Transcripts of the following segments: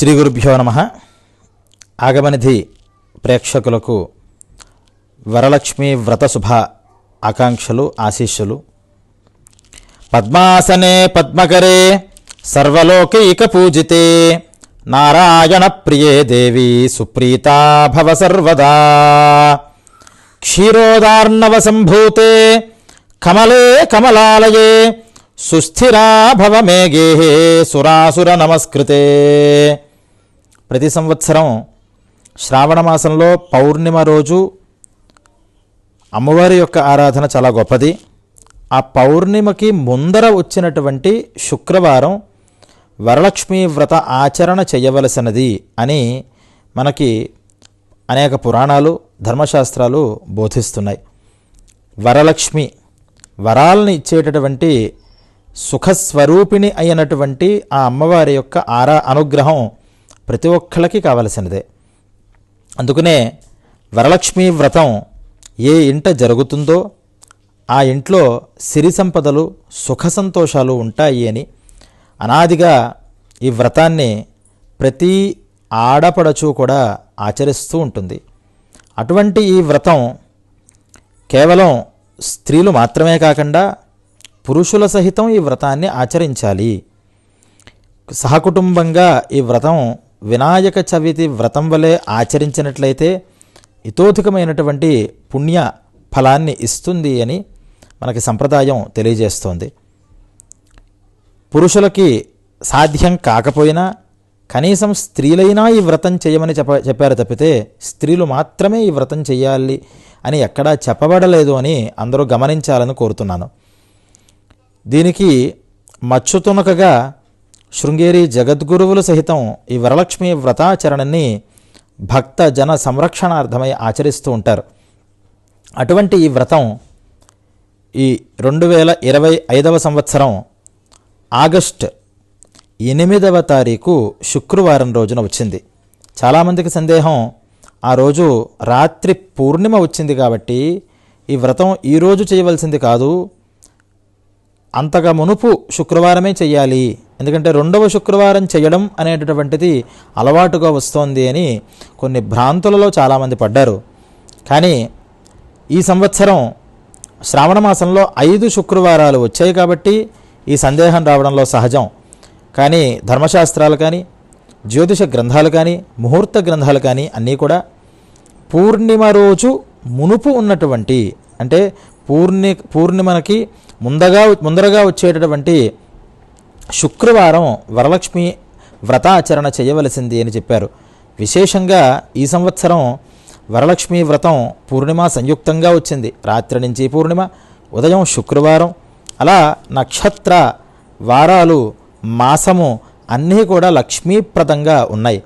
శ్రీ గురుభ్యో నమ. ఆగమనిధి ప్రేక్షకులకు వరలక్ష్మి వ్రత శుభ ఆకాంక్షలు ఆశీస్సులు. పద్మాసనే పద్మకరే సర్వలోకైక పూజితే. నారాయణ ప్రియే దేవి సుప్రీతా భవ సర్వదా. క్షీరోదార్ణవ సంభూతే కమలే కమలాలయే సుస్థిరా భవ మేఘే సురాసుర నమస్కృతే. ప్రతి సంవత్సరం శ్రావణ మాసంలో పౌర్ణిమ రోజు అమ్మవారి యొక్క ఆరాధన చాలా గొప్పది. ఆ పౌర్ణిమకి ముందర వచ్చినటువంటి శుక్రవారం వరలక్ష్మి వ్రత ఆచరణ చేయవలసినది అని మనకి అనేక పురాణాలు ధర్మశాస్త్రాలు బోధిస్తున్నాయి. వరలక్ష్మి వరాలను ఇచ్చేటటువంటి సుఖస్వరూపిణి అయినటువంటి ఆ అమ్మవారి యొక్క ఆరా అనుగ్రహం ప్రతి ఒక్కళ్ళకి కావలసినదే. అందుకనే వరలక్ష్మి వ్రతం ఏ ఇంట జరుగుతుందో ఆ ఇంట్లో సిరి సంపదలు సుఖ సంతోషాలు ఉంటాయి అని అనాదిగా ఈ వ్రతాన్ని ప్రతి ఆడపడచు కూడా ఆచరిస్తూ ఉంటుంది. అటువంటి ఈ వ్రతం కేవలం స్త్రీలు మాత్రమే కాకుండా పురుషుల సహితం ఈ వ్రతాన్ని ఆచరించాలి. సహకుటుంబంగా ఈ వ్రతం వినాయక చవితి వ్రతం వలె ఆచరించినట్లయితే ఇతోధికమైనటువంటి పుణ్య ఫలాన్ని ఇస్తుంది అని మనకి సంప్రదాయం తెలియజేస్తోంది. పురుషులకి సాధ్యం కాకపోయినా కనీసం స్త్రీలైనా ఈ వ్రతం చేయమని చెప్ప చెప్పారు తప్పితే స్త్రీలు మాత్రమే ఈ వ్రతం చేయాలి అని ఎక్కడా చెప్పబడలేదు అని అందరూ గమనించాలని కోరుతున్నాను. దీనికి మచ్చుతునకగా శృంగేరి జగద్గురువులు సహితం ఈ వరలక్ష్మి వ్రతాచరణని భక్త జన సంరక్షణార్థమై ఆచరిస్తూ ఉంటారు. అటువంటి ఈ వ్రతం ఈ రెండు వేల ఇరవై ఐదవ సంవత్సరం ఆగస్ట్ ఎనిమిదవ తారీఖు శుక్రవారం రోజున వచ్చింది. చాలామందికి సందేహం ఆ రోజు రాత్రి పూర్ణిమ వచ్చింది కాబట్టి ఈ వ్రతం ఈరోజు చేయవలసింది కాదు అంతగా మునుపు శుక్రవారమే చెయ్యాలి. ఎందుకంటే రెండవ శుక్రవారం చేయడం అనేటటువంటిది అలవాటుగా వస్తోంది అని కొన్ని భ్రాంతులలో చాలామంది పడ్డారు. కానీ ఈ సంవత్సరం శ్రావణ మాసంలో ఐదు శుక్రవారాలు వచ్చాయి కాబట్టి ఈ సందేహం రావడంలో సహజం. కానీ ధర్మశాస్త్రాలు కానీ జ్యోతిష గ్రంథాలు కానీ ముహూర్త గ్రంథాలు కానీ అన్నీ కూడా పూర్ణిమ రోజు మునుపు ఉన్నటువంటి అంటే పూర్ణి పూర్ణిమకి ముందగా ముందరగా వచ్చేటటువంటి శుక్రవారం వరలక్ష్మి వ్రతాచరణ చేయవలసింది అని చెప్పారు. విశేషంగా ఈ సంవత్సరం వరలక్ష్మి వ్రతం పూర్ణిమ సంయుక్తంగా వచ్చింది. రాత్రి నుంచి పూర్ణిమ ఉదయం శుక్రవారం. అలా నక్షత్ర వారాలు మాసము అన్నీ కూడా లక్ష్మీప్రదంగా ఉన్నాయి.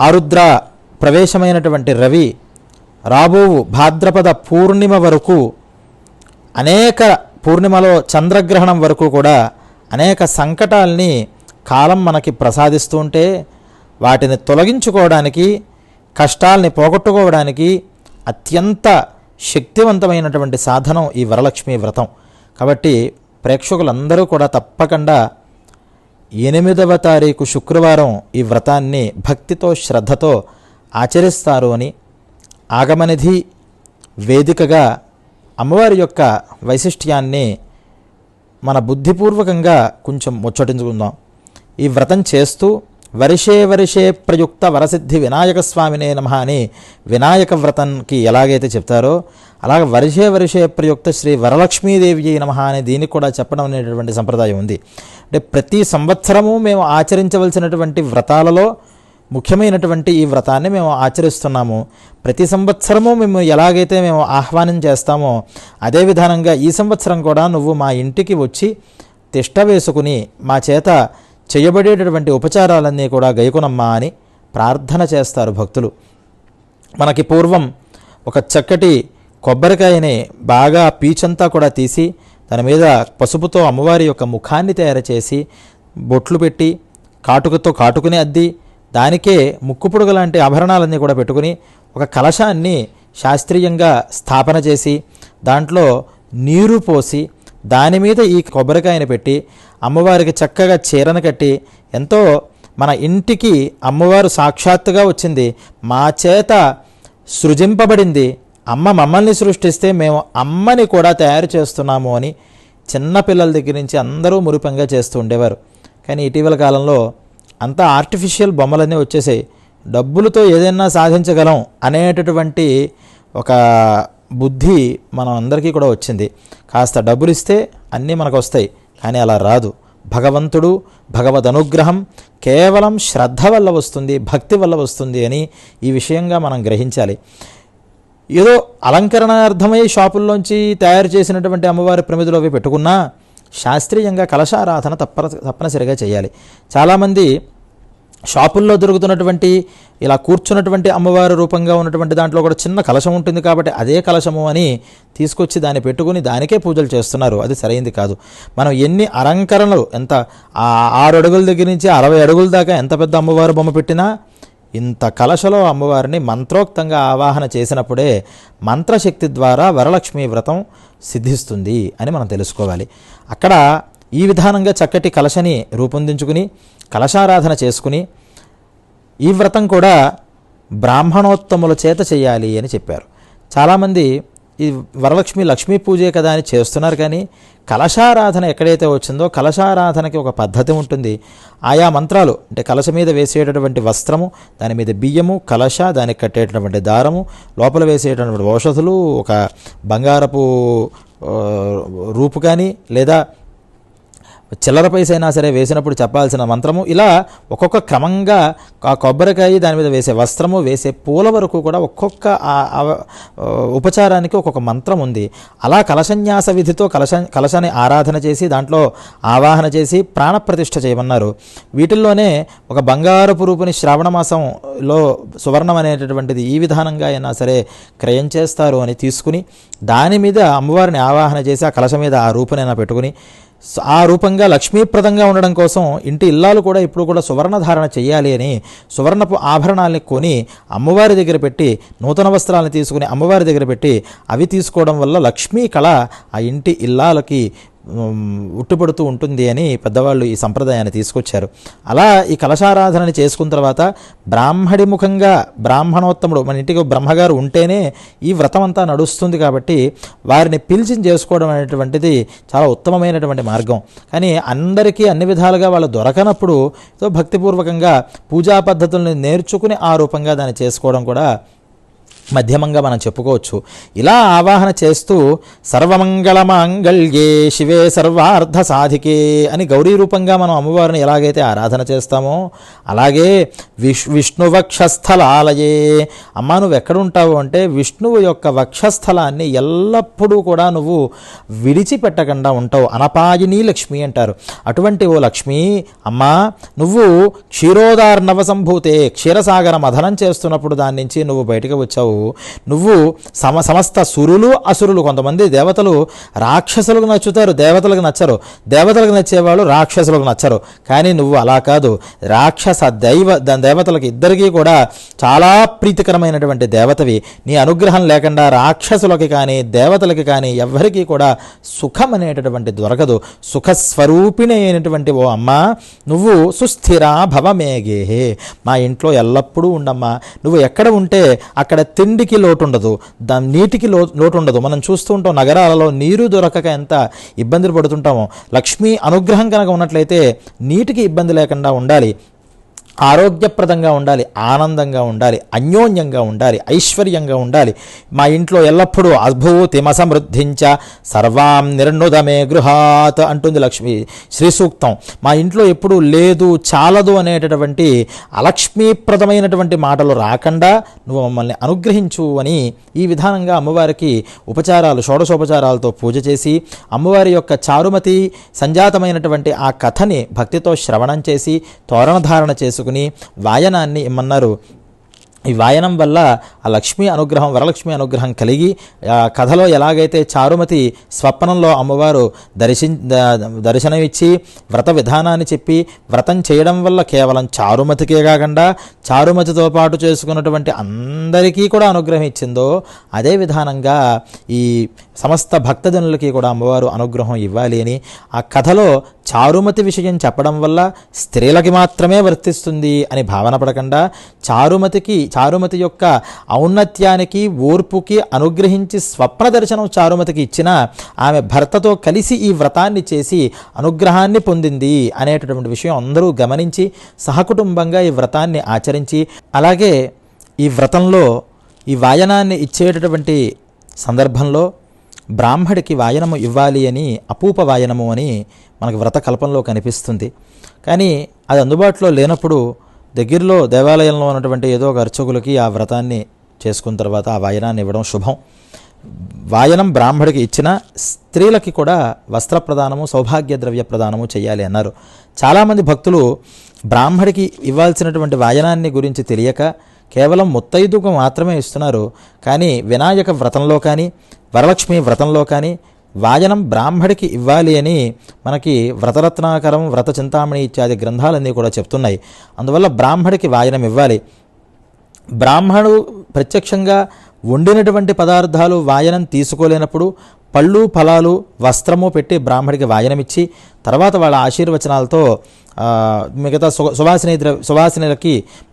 ఆరుద్ర ప్రవేశమైనటువంటి రవి రాబోవు భాద్రపద పూర్ణిమ వరకు అనేక పూర్ణిమలో చంద్రగ్రహణం వరకు కూడా అనేక సంకటాల్ని కాలం మనకి ప్రసాదిస్తూ ఉంటే వాటిని తొలగించుకోవడానికి కష్టాల్ని పోగొట్టుకోవడానికి అత్యంత శక్తివంతమైనటువంటి సాధనం ఈ వరలక్ష్మి వ్రతం. కాబట్టి ప్రేక్షకులందరూ కూడా తప్పకుండా ఎనిమిదవ తారీఖు శుక్రవారం ఈ వ్రతాన్ని భక్తితో శ్రద్ధతో ఆచరిస్తారు అని ఆగమనిధి వేదికగా అమ్మవారి యొక్క వైశిష్ట్యాన్ని మన బుద్ధిపూర్వకంగా కొంచెం ముచ్చటించుకుందాం. ఈ వ్రతం చేస్తూ వరిషే వరిషే ప్రయుక్త వరసిద్ధి వినాయక స్వామినే నమ అని వినాయక వ్రతంకి ఎలాగైతే చెప్తారో అలాగే వరిషే వరిషే ప్రయుక్త శ్రీ వరలక్ష్మీదేవి నమ అని దీనికి కూడా చెప్పడం అనేటటువంటి సంప్రదాయం ఉంది. అంటే ప్రతి సంవత్సరము మేము ఆచరించవలసినటువంటి వ్రతాలలో ముఖ్యమైనటువంటి ఈ వ్రతాన్ని మేము ఆచరిస్తున్నాము. ప్రతి సంవత్సరము మేము ఎలాగైతే మేము ఆహ్వానం చేస్తామో అదే విధానంగా ఈ సంవత్సరం కూడా నువ్వు మా ఇంటికి వచ్చి తిష్ట వేసుకుని మా చేత చేయబడేటటువంటి ఉపచారాలన్నీ కూడా గైకునమ్మా అని ప్రార్థన చేస్తారు భక్తులు. మనకి పూర్వం ఒక చక్కటి కొబ్బరికాయని బాగా పీచంతా కూడా తీసి దాని మీద పసుపుతో అమ్మవారి యొక్క ముఖాన్ని తయారు చేసి బొట్లు పెట్టి కాటుకతో కాటుకుని అద్ది దానికే ముక్కుపుడుగు లాంటి ఆభరణాలన్నీ కూడా పెట్టుకుని ఒక కలశాన్ని శాస్త్రీయంగా స్థాపన చేసి దాంట్లో నీరు పోసి దాని మీద ఈ కొబ్బరికాయని పెట్టి అమ్మవారికి చక్కగా చీరను కట్టి ఎంతో మన ఇంటికి అమ్మవారు సాక్షాత్తుగా వచ్చింది. మా చేత సృజింపబడింది. అమ్మ మమ్మల్ని సృష్టిస్తే మేము అమ్మని కూడా తయారు చేస్తున్నాము అని చిన్నపిల్లల దగ్గర నుంచి అందరూ మురిపంగా చేస్తూ ఉండేవారు. కానీ ఇటీవల కాలంలో అంతా ఆర్టిఫిషియల్ బొమ్మలన్నీ వచ్చేసాయి. డబ్బులతో ఏదైనా సాధించగలం అనేటటువంటి ఒక బుద్ధి మనం అందరికీ కూడా వచ్చింది. కాస్త డబ్బులు ఇస్తే అన్నీ మనకు వస్తాయి కానీ అలా రాదు. భగవంతుడు భగవద్ అనుగ్రహం కేవలం శ్రద్ధ వల్ల వస్తుంది భక్తి వల్ల వస్తుంది అని ఈ విషయంగా మనం గ్రహించాలి. ఏదో అలంకరణార్థమై షాపుల్లోంచి తయారు చేసినటువంటి అమ్మవారి ప్రమిదలు అవి పెట్టుకున్నా శాస్త్రీయంగా కలశారాధన తప్ప తప్పనిసరిగా చేయాలి. చాలామంది షాపుల్లో దొరుకుతున్నటువంటి ఇలా కూర్చున్నటువంటి అమ్మవారి రూపంగా ఉన్నటువంటి దాంట్లో కూడా చిన్న కలశం ఉంటుంది కాబట్టి అదే కలశము అని తీసుకొచ్చి దాన్ని పెట్టుకుని దానికే పూజలు చేస్తున్నారు. అది సరైంది కాదు. మనం ఎన్ని అలంకరణలు ఎంత ఆరు అడుగుల దగ్గర నుంచి అరవై అడుగుల దాకా ఎంత పెద్ద అమ్మవారు బొమ్మ పెట్టినా ఇంత కలశలో అమ్మవారిని మంత్రోక్తంగా ఆవాహన చేసినప్పుడే మంత్రశక్తి ద్వారా వరలక్ష్మి వ్రతం సిద్ధిస్తుంది అని మనం తెలుసుకోవాలి. అక్కడ ఈ విధానంగా చక్కటి కలశని రూపొందించుకుని కలశారాధన చేసుకుని ఈ వ్రతం కూడా బ్రాహ్మణోత్తముల చేత చేయాలి అని చెప్పారు. చాలామంది ఈ వరలక్ష్మి లక్ష్మీ పూజే కదా అని చేస్తున్నారు కానీ కలశారాధన ఎక్కడైతే వచ్చిందో కలశారాధనకి ఒక పద్ధతి ఉంటుంది. ఆయా మంత్రాలు అంటే కలశ మీద వేసేటటువంటి వస్త్రము దాని మీద బియ్యము కలశ దానికి కట్టేటటువంటి దారము లోపల వేసేటటువంటి ఔషధులు ఒక బంగారపు రూపు కానీ లేదా చిల్లర పైసైనా సరే వేసినప్పుడు చెప్పాల్సిన మంత్రము ఇలా ఒక్కొక్క క్రమంగా ఆ కొబ్బరికాయ దాని మీద వేసే వస్త్రము వేసే పూల వరకు కూడా ఒక్కొక్క ఉపచారానికి ఒక్కొక్క మంత్రం ఉంది. అలా కలశన్యాస విధితో కలశ కలశాన్ని ఆరాధన చేసి దాంట్లో ఆవాహన చేసి ప్రాణప్రతిష్ఠ చేయమన్నారు. వీటిల్లోనే ఒక బంగారపు రూపుని శ్రావణ మాసంలో సువర్ణం అనేటటువంటిది ఈ విధానంగా అయినా సరే క్రయం చేస్తారు అని తీసుకుని దాని మీద అమ్మవారిని ఆవాహన చేసి ఆ కలశ మీద ఆ రూపునైనా పెట్టుకుని ఆ రూపంగా లక్ష్మీప్రదంగా ఉండడం కోసం ఇంటి ఇల్లాలు కూడా ఇప్పుడు కూడా సువర్ణ ధారణ చేయాలి అని సువర్ణపు ఆభరణాలని కొని అమ్మవారి దగ్గర పెట్టి నూతన వస్త్రాలను తీసుకుని అమ్మవారి దగ్గర పెట్టి అవి తీసుకోవడం వల్ల లక్ష్మీ కళ ఆ ఇంటి ఇల్లాలకి ఉట్టుపడుతూ ఉంటుంది అని పెద్దవాళ్ళు ఈ సంప్రదాయాన్ని తీసుకొచ్చారు. అలా ఈ కలశారాధనని చేసుకున్న తర్వాత బ్రాహ్మడి ముఖంగా బ్రాహ్మణోత్తముడు మన ఇంటికి బ్రహ్మగారు ఉంటేనే ఈ వ్రతం అంతా నడుస్తుంది కాబట్టి వారిని పిలిచి చేసుకోవడం అనేటువంటిది చాలా ఉత్తమమైనటువంటి మార్గం. కానీ అందరికీ అన్ని విధాలుగా వాళ్ళు దొరకనప్పుడు భక్తిపూర్వకంగా పూజా పద్ధతుల్ని నేర్చుకుని ఆ రూపంగా దాన్ని చేసుకోవడం కూడా మధ్యమంగా మనం చెప్పుకోవచ్చు. ఇలా ఆవాహన చేస్తూ సర్వమంగళ మాంగళ్యే శివే సర్వార్థ సాధికే అని గౌరీ రూపంగా మనం అమ్మవారిని ఎలాగైతే ఆరాధన చేస్తామో అలాగే విష్ విష్ణు వక్షస్థలాలయే అమ్మ నువ్వు ఎక్కడుంటావు అంటే విష్ణువు యొక్క వక్షస్థలాన్ని ఎల్లప్పుడూ కూడా నువ్వు విడిచిపెట్టకుండా ఉంటావు. అనపాయిని లక్ష్మి అంటారు. అటువంటి ఓ లక్ష్మి అమ్మా నువ్వు క్షీరోదార్ణవ సంభూతే క్షీరసాగర మథనం చేస్తున్నప్పుడు దాని నుంచి నువ్వు బయటకు వచ్చావు. నువ్వు సమ సమస్త సురులు అసురులు కొంతమంది దేవతలు రాక్షసులకు నచ్చుతారు దేవతలకు నచ్చరు. దేవతలకు నచ్చేవాళ్ళు రాక్షసులకు నచ్చరు. కానీ నువ్వు అలా కాదు. రాక్షస దైవ దేవతలకు ఇద్దరికీ కూడా చాలా ప్రీతికరమైనటువంటి దేవతవి. నీ అనుగ్రహం లేకుండా రాక్షసులకి కానీ దేవతలకి కానీ ఎవ్వరికీ కూడా సుఖం అనేటటువంటి దొరకదు. సుఖస్వరూపిణి అయినటువంటి ఓ అమ్మ నువ్వు సుస్థిరా భవమేగేహే మా ఇంట్లో ఎల్లప్పుడూ ఉండమ్మా. నువ్వు ఎక్కడ ఉంటే అక్కడ తిండికి లోటు ఉండదు దా నీటికి లో లోటు ఉండదు మనం చూస్తూ ఉంటాం నగరాలలో నీరు దొరకక ఎంత ఇబ్బందులు పడుతుంటామో. లక్ష్మీ అనుగ్రహం కనుక ఉన్నట్లయితే నీటికి ఇబ్బంది లేకుండా ఉండాలి. ఆరోగ్యప్రదంగా ఉండాలి ఆనందంగా ఉండాలి అన్యోన్యంగా ఉండాలి ఐశ్వర్యంగా ఉండాలి. మా ఇంట్లో ఎల్లప్పుడూ అద్భుతిమ సమృద్ధించ సర్వాం నిర్ణుదమే గృహాత్ అంటుంది లక్ష్మి శ్రీ సూక్తం మా ఇంట్లో ఎప్పుడూ లేదు చాలదు అనేటటువంటి అలక్ష్మీప్రదమైనటువంటి మాటలు రాకుండా నువ్వు మమ్మల్ని అనుగ్రహించు అని ఈ విధానంగా అమ్మవారికి ఉపచారాలు షోడశోపచారాలతో పూజ చేసి అమ్మవారి యొక్క చారుమతి సంజాతమైనటువంటి ఆ కథని భక్తితో శ్రవణం చేసి తోరణధారణ చేసుకుని వాయనాన్ని ఇమ్మన్నారు ఈ వాయనం వల్ల ఆ లక్ష్మీ అనుగ్రహం వరలక్ష్మి అనుగ్రహం కలిగి ఆ కథలో ఎలాగైతే చారుమతి స్వప్నంలో అమ్మవారు దర్శి దర్శనమిచ్చి వ్రత విధానాన్ని చెప్పి వ్రతం చేయడం వల్ల కేవలం చారుమతికే కాకుండా చారుమతితో పాటు చేసుకున్నటువంటి అందరికీ కూడా అనుగ్రహం ఇచ్చిందో అదే విధానంగా ఈ సమస్త భక్తజనులకి కూడా అమ్మవారు అనుగ్రహం ఇవ్వాలి అని ఆ కథలో చారుమతి విషయం చెప్పడం వల్ల స్త్రీలకి మాత్రమే వర్తిస్తుంది అని భావన పడకుండా చారుమతికి చారుమతి యొక్క ఔన్నత్యానికి ఓర్పుకి అనుగ్రహించి స్వప్న దర్శనం చారుమతికి ఇచ్చిన ఆమె భర్తతో కలిసి ఈ వ్రతాన్ని చేసి అనుగ్రహాన్ని పొందింది అనేటటువంటి విషయం అందరూ గమనించి సహకుటుంబంగా ఈ వ్రతాన్ని ఆచరించి అలాగే ఈ వ్రతంలో ఈ వాయనాన్ని ఇచ్చేటటువంటి సందర్భంలో బ్రాహ్మడికి వాయనము ఇవ్వాలి అని అపూప వాయనము అని మనకు వ్రత కల్పంలో కనిపిస్తుంది. కానీ అది అందుబాటులో లేనప్పుడు దగ్గరలో దేవాలయంలో ఉన్నటువంటి ఏదో ఒక అర్చకులకి ఆ వ్రతాన్ని చేసుకున్న తర్వాత ఆ వాయనాన్ని ఇవ్వడం శుభం. వాయనం బ్రాహ్మడికి ఇచ్చిన స్త్రీలకి కూడా వస్త్ర ప్రదానము సౌభాగ్య ద్రవ్య ప్రదానము చేయాలి అన్నారు. చాలామంది భక్తులు బ్రాహ్మడికి ఇవ్వాల్సినటువంటి వాయనాన్ని గురించి తెలియక కేవలం ముత్తైదుకు మాత్రమే ఇస్తున్నారు. కానీ వినాయక వ్రతంలో కానీ వరలక్ష్మి వ్రతంలో కానీ వాయనం బ్రాహ్మడికి ఇవ్వాలి అని మనకి వ్రతరత్నాకరం వ్రత చింతామణి ఇత్యాది గ్రంథాలన్నీ కూడా చెప్తున్నాయి. అందువల్ల బ్రాహ్మడికి వాయనం ఇవ్వాలి. బ్రాహ్మణుడు ప్రత్యక్షంగా వండినటువంటి పదార్థాలు వాయనం తీసుకోలేనప్పుడు పళ్ళు ఫలాలు వస్త్రము పెట్టి బ్రాహ్మడికి వాయనమిచ్చి తర్వాత వాళ్ళ ఆశీర్వచనాలతో మిగతా సు సువాసిని ద్ర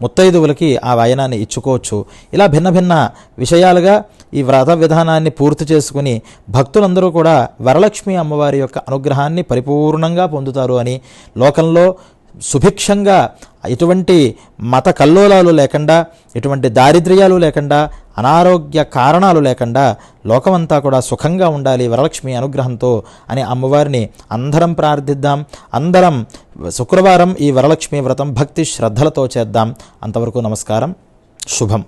ముత్తైదువులకి ఆ వాయనాన్ని ఇచ్చుకోవచ్చు. ఇలా భిన్న భిన్న విషయాలుగా ఈ వ్రత విధానాన్ని పూర్తి చేసుకుని భక్తులందరూ కూడా వరలక్ష్మి అమ్మవారి యొక్క అనుగ్రహాన్ని పరిపూర్ణంగా పొందుతారు అని లోకంలో సుభిక్షంగా ఎటువంటి మత కల్లోలాలు లేకుండా ఎటువంటి దారిద్ర్యాలు లేకుండా అనారోగ్య కారణాలు లేకుండా లోకమంతా కూడా సుఖంగా ఉండాలి వరలక్ష్మి అనుగ్రహంతో అని అమ్మవారిని అందరం ప్రార్థిద్దాం. అందరం శుక్రవారం ఈ వరలక్ష్మి వ్రతం భక్తి శ్రద్ధలతో చేద్దాం. అంతవరకు నమస్కారం. శుభం.